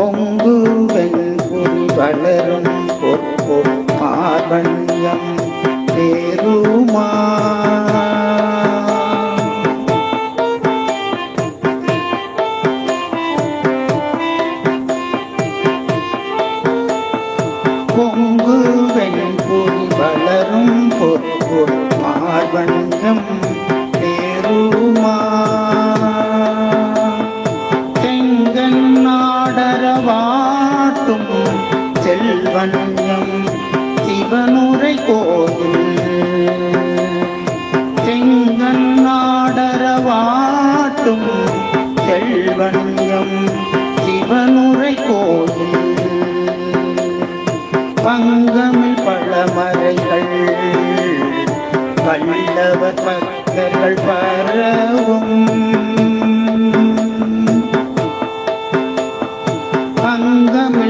பொங்குவன் பொறி வளரும் பொற்போ மார்பண்யம் தேருமா? பொங்குவன் பொறி வளரும் பொற்போ மார்பண்யம் தேருமா? வாட்டும் செல்வனம் சிவனுரை கோயில் செங்கன் நாடரவாட்டும் செல்வனம் சிவனுரை கோயில் பங்கமில் பழமறைகள் பல்லவர் பக்தர்கள் பரவும்